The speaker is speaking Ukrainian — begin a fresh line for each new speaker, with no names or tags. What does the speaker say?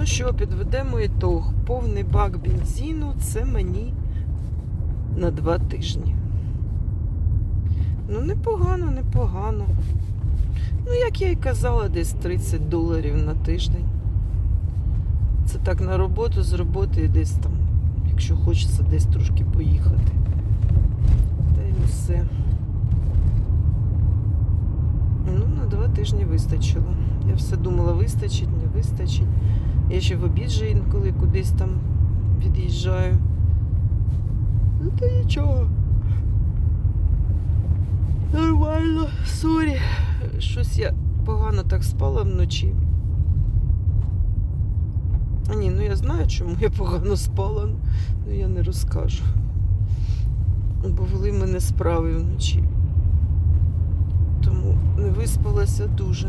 Ну що, підведемо ітог. Повний бак бензину це мені на два тижні. Ну, непогано, непогано. Ну, як я і казала, десь 30 доларів на тиждень. Це так на роботу, з роботи десь там, якщо хочеться десь трошки поїхати. Та й все. Ну, на два тижні вистачило. Я все думала, вистачить, не вистачить. Я ще в обід же інколи кудись там від'їжджаю. Ну то нічого. Нормально, сорі. Щось я погано так спала вночі. Ні, ну я знаю, чому я погано спала, ну я не розкажу. Бо були в мене справи вночі. Тому не виспалася дуже.